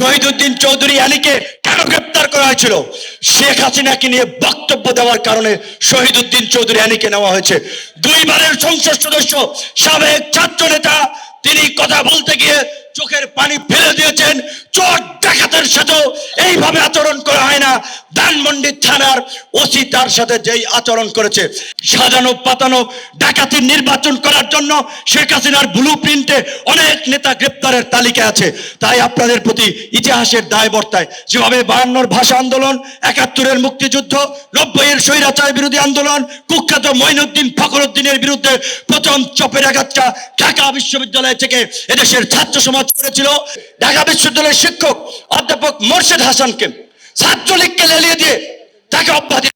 শহীদুদ্দিন চৌধুরী আলীকে কেন গ্রেপ্তার করা হয়েছিল? শেখ হাসিনাকে নিয়ে বক্তব্য দেওয়ার কারণে শহীদ উদ্দিন চৌধুরী আলীকে নেওয়া হয়েছে। দুইবারের সংসদ সদস্য, সাবেক ছাত্র নেতা, তিনি কথা বলতে গিয়ে চোখের পানি ফেলে দিয়েছেন। চোর ডাকাতের সাথেও এইভাবে আচরণ করা হয় না। ধানমন্ডি থানার ওসি তার সাথে যেই আচরণ করেছে, সাজানো পাতানো ডাকাতির নির্বাচন করার জন্য শেখ হাসিনার ব্লু প্রিন্টে অনেক নেতা গ্রেপ্তারের তালিকা আছে। তাই আপনাদের প্রতি ইতিহাসের দায় বর্তায় যেভাবে বায়ান্নর ভাষা আন্দোলন, একাত্তরের মুক্তিযুদ্ধ, নব্বইয়ের স্বৈরাচার বিরোধী আন্দোলন, কুখ্যাত মঈনুদ্দিন ফখরুদ্দিনের বিরুদ্ধে প্রথম চপের আঘাতটা ঢাকা বিশ্ববিদ্যালয় থেকে এদেশের ছাত্র সমাজ করেছিল। ঢাকা বিশ্ববিদ্যালয়ের শিক্ষক অধ্যাপক মোর্শেদ হাসানকে ছাত্রলীগকে লেলিয়ে দিয়ে তাকে অব্যাহতি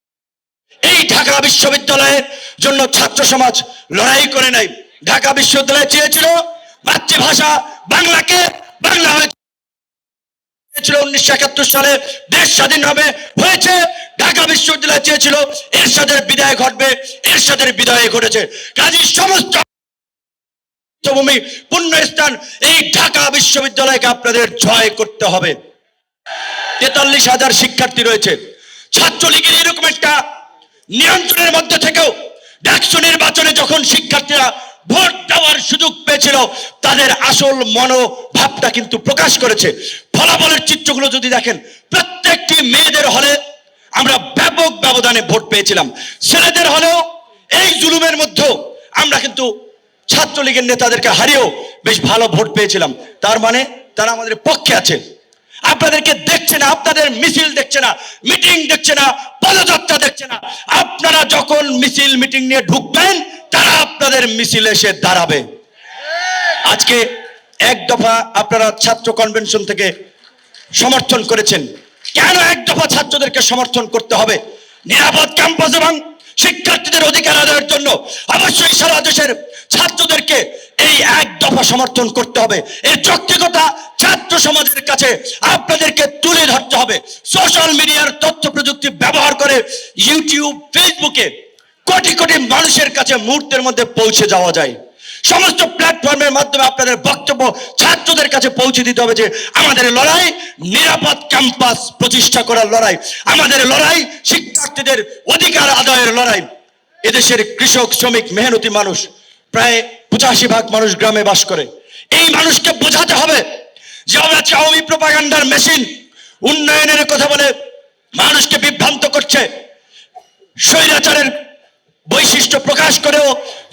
এই ঢাকা বিশ্ববিদ্যালয়ের জন্য ছাত্র সমাজ লড়াই করে নাই। ঢাকা বিশ্ববিদ্যালয় চেয়েছিল মাতৃভাষা বাংলাকে বাংলা হয়েছে উনিশশো একাত্তর সালে দেশ স্বাধীন হবে, হয়েছে। ঢাকা বিশ্ববিদ্যালয় চেয়েছিল এরশাদের বিদায় ঘটবে, এরশাদের বিদায় ঘটেছে। কাজী সমস্ত ভূমি পুণ্যস্থান, এই ঢাকা বিশ্ববিদ্যালয়কে আপনাদের জয় করতে হবে। তেতাল্লিশ হাজার শিক্ষার্থী রয়েছে। ছাত্রলীগের এরকম একটা নিয়ন্ত্রণের মধ্যে থেকেও ডাকসু নির্বাচনে যখন শিক্ষার্থীরা ভোট দেওয়ার সুযোগ পেয়েছিল, তাদের আসল মনোভাবটা কিন্তু প্রকাশ করেছে। ফলাফলের চিত্রগুলো যদি দেখেন, প্রত্যেকটি মেয়েদের হলে আমরা ব্যাপক ব্যবধানে ভোট পেয়েছিলাম। ছেলেদের হলেও এই জুলুমের মধ্যেও আমরা কিন্তু ছাত্রলীগের নেতাদেরকে হারিয়েও বেশ ভালো ভোট পেয়েছিলাম। তার মানে তারা আমাদের পক্ষে আছে আপনাদেরকে দেখছে না, আপনাদের মিছিল দেখছে না, মিটিং দেখছে না, পদযাত্রা দেখছে না। আপনারা যখন মিছিল, মিটিং নিয়ে ঢুকবেন, তারা আপনাদের মিছিল এসে দাঁড়াবে। আজকে এক দফা আপনারা ছাত্র কনভেনশন থেকে সমর্থন করেছেন। কেন এক দফা ছাত্রদেরকে সমর্থন করতে হবে? নিরাপদ ক্যাম্পাস এবং শিক্ষার্থীদের অধিকার আদায়ের জন্য অবশ্যই সারা দেশের ছাত্রদেরকে এই এক দফা সমর্থন করতে হবে। এর যৌক্তিকতা ছাত্র সমাজের কাছে আপনাদেরকে তুলে ধরতে হবে। সোশ্যাল মিডিয়ার তথ্য প্রযুক্তি ব্যবহার করে ইউটিউব ফেসবুকে কোটি কোটি মানুষের কাছে মুহূর্তের মধ্যে পৌঁছে যাওয়া যায়। সমস্ত প্ল্যাটফর্মের মাধ্যমে আপনাদের বক্তব্য ছাত্রদের কাছে পৌঁছে দিতে হবে যে আমাদের লড়াই নিরাপদ ক্যাম্পাস প্রতিষ্ঠা করার লড়াই, আমাদের লড়াই শিক্ষার্থীদের অধিকার আদায়ের লড়াই। এদেশের কৃষক, শ্রমিক, মেহনতি মানুষ প্রায় পঁচাশি ভাগ মানুষ গ্রামে বাস করে। এই মানুষকে বোঝাতে হবে যে আমরা আওয়ামী প্রপাগান্ডার মেশিন উন্নয়নের কথা বলে মানুষকে বিভ্রান্ত করছে। স্বৈরাচারের বৈশিষ্ট্য প্রকাশ করেও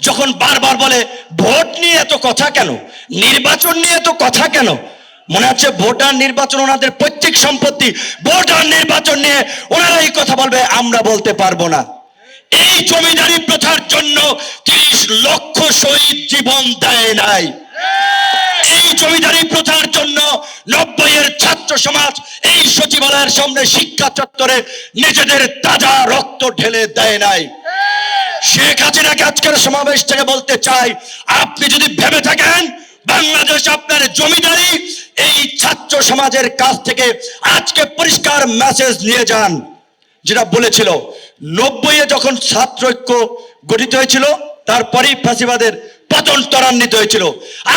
যখন বারবার বলে, ভোট নিয়ে এত কথা কেন? নির্বাচন নিয়ে এত কথা কেন? মনে হচ্ছে ভোট আর নির্বাচন, ওনাদের পৈতৃক সম্পত্তি। ভোট আর নির্বাচন নিয়ে ওনারাই কথা বলবে, আমরা বলতে পারব না। এই জমিদারি প্রথার জন্য তিরিশ লক্ষ শহীদ জীবন দেয় নাই। এই জমিদারি প্রথার জন্য নব্বইয়ের ছাত্র সমাজ এই সচিবালয়ের সামনে শিক্ষা চত্বরে নিজেদের তাজা রক্ত ঢেলে দেয় নাই। শেখ হাসিনাকে আজকের সমাবেশ থেকে বলতে চাই, আপনি যদি ভেবে থাকেন বাংলাদেশ আপনার জমিদারি, এই ছাত্র সমাজের কাছ থেকে আজকে পরিষ্কার মেসেজ নিয়ে যান, যেটা বলেছিল নব্বইয়ে যখন ছাত্র ঐক্য গঠিত হয়েছিল, তারপরেই ফাঁসিবাদের পতন ত্বরান্বিত হয়েছিল।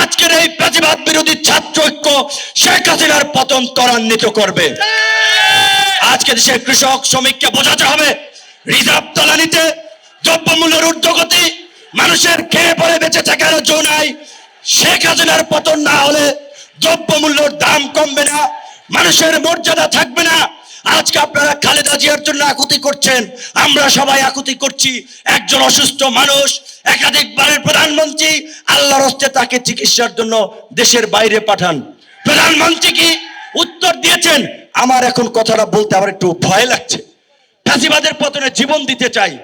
আজকের এই ফাঁসিবাদ বিরোধী ছাত্র ঐক্য শেখ হাসিনার পতন ত্বরান্বিত করবে। আজকে দেশের কৃষক শ্রমিককে বোঝাতে হবে, রিজার্ভ তলানিতে দ্রব্যমূল্যের ঊর্ধ্বগতি, মানুষের খেয়ে পরে বেঁচে থাকার জো নাই, শেখ হাসিনার পতন না হলে দ্রব্যমূল্যের দাম কমবে না, মানুষের মর্যাদা থাকবে না আজকে আপনারা খালেদা জিয়ার জন্য আকুতি করছেন। আমরা সবাই আকুতি করছি। একজন অসুস্থ মানুষ, একাধিকবারের প্রধানমন্ত্রী, আল্লাহর হস্তে তাকে চিকিৎসার জন্য দেশের বাইরে পাঠান। প্রধানমন্ত্রী কি উত্তর দিয়েছেন? আমার এখন কথাটা বলতে আমার একটু ভয় লাগছে। ফাঁসিবাদের পতনে জীবন দিতে চাই।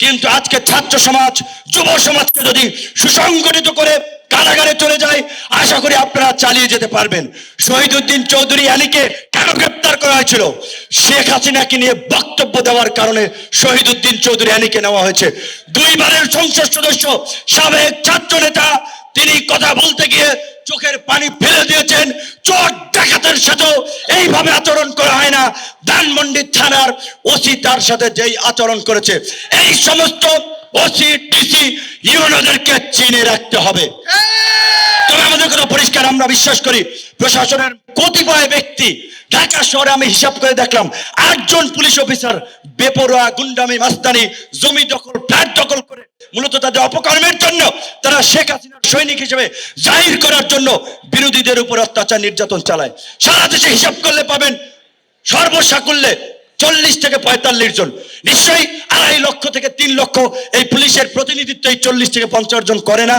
কিন্তু আজকে ছাত্র সমাজ, যুব সমাজকে যদি সুসংগঠিত করে কারাগারে চলে যায়, আশা করি আপনারা চালিয়ে যেতে পারবেন। শহীদুদ্দিন চৌধুরী আলীকে কেন গ্রেপ্তার করা হয়েছিল? শেখ হাসিনাকে নিয়ে বক্তব্য দেওয়ার কারণে শহীদুদ্দিন চৌধুরী আলীকে নেওয়া হয়েছে। দুইবারের সংসদ সদস্য, সাবেক ছাত্র নেতা, তিনি কথা বলতে গিয়ে চোখের পানি ফেলে দিয়েছেন, চোর ডাকাতের সাথেও এইভাবে আচরণ করা ধানমন্ডি থানার ওসি তার সাথে যেই আচরণ করেছে, এই সমস্ত ওসি ডিসি ইউনোদেরকে চিনে রাখতে হবে। তবে আমাদের কথা পরিষ্কার, আমরা বিশ্বাস করি, প্রশাসনের কতিপয় ব্যক্তি ঢাকা শহরে আমি হিসাব করে দেখলাম, আটজন পুলিশ অফিসার বেপরোয়া, গুন্ডামি, মাস্তানি, জমি দখল, ফ্ল্যাট দখল করে মূলত তাদের অপকর্মের জন্য তারা শেখ হাসিনার সৈনিক হিসেবে জাহির করার জন্য বিরোধীদের উপর অত্যাচার নির্যাতন চালায়। সারা দেশে হিসাব করলে পাবেন সর্বসাকুল্যে চল্লিশ থেকে পঁয়তাল্লিশ জন। নিশ্চয়ই আড়াই লক্ষ থেকে তিন লক্ষ এই পুলিশের প্রতিনিধিত্ব এই চল্লিশ থেকে পঞ্চাশ জন করে না।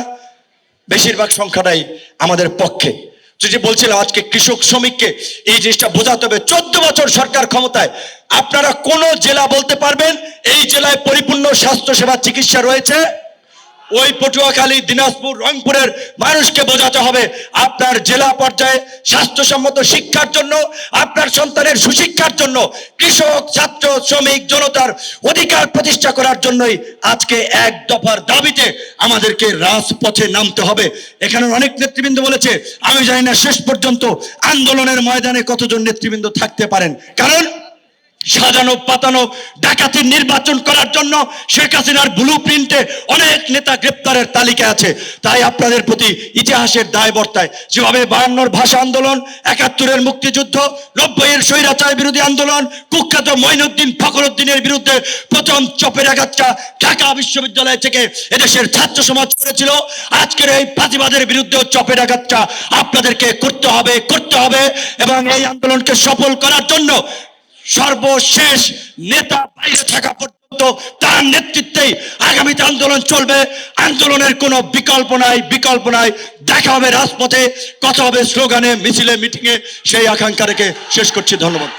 বেশিরভাগ সংখ্যাটাই আমাদের পক্ষে। তো যে বলছিলাম আজকে কৃষক শ্রমিককে এই জিনিসটা বোঝাতে হবে, চোদ্দ বছর সরকার ক্ষমতায় আপনারা কোন জেলা বলতে পারবেন? এই জেলায় পরিপূর্ণ স্বাস্থ্য সেবা চিকিৎসা রয়েছে? ওই পটুয়াখালী, দিনাজপুর, রংপুরের মানুষকে বোঝাতে হবে আপনার জেলা পর্যায়ে স্বাস্থ্যসম্মত শিক্ষার জন্য, আপনার সন্তানের সুশিক্ষার জন্য, কৃষক, ছাত্র, শ্রমিক, জনতার অধিকার প্রতিষ্ঠা করার জন্যই আজকে এক দফার দাবিতে আমাদেরকে রাজপথে নামতে হবে। এখানে অনেক নেতৃবৃন্দ বলেছে, আমি জানি না শেষ পর্যন্ত আন্দোলনের ময়দানে কতজন নেতৃবৃন্দ থাকতে পারেন। কারণ সাজানো, পাতানো ডাকাতির নির্বাচন করার জন্য শেখ হাসিনার ব্লু প্রিন্টে অনেক নেতা গ্রেপ্তারের তালিকা আছে। তাই আপনাদের প্রতি ইতিহাসের দায় বর্তায় যেভাবে বায়ান্নর ভাষা আন্দোলন, একাত্তরের মুক্তিযুদ্ধ, নব্বইয়ের স্বৈরাচার বিরোধী আন্দোলন, কুখ্যাত মঈনুদ্দিন ফখরুদ্দিনের বিরুদ্ধে প্রথম চপের আঘাতটা ঢাকা বিশ্ববিদ্যালয় থেকে এদেশের ছাত্র সমাজ করেছিল। আজকের এই ফাঁসিবাদের বিরুদ্ধেও চপের আঘাতটা আপনাদেরকে করতে হবে করতে হবে এবং এই আন্দোলনকে সফল করার জন্য সর্বশেষ নেতা বাইরে থাকা পর্যন্ত তার নেতৃত্বেই আগামীতে আন্দোলন চলবে। আন্দোলনের কোন বিকল্প নাই বিকল্প নাই। দেখা হবে রাজপথে, কথা হবে স্লোগানে, মিছিলে, মিটিংয়ে। সেই আকাঙ্ক্ষা রেখে শেষ করছি। ধন্যবাদ।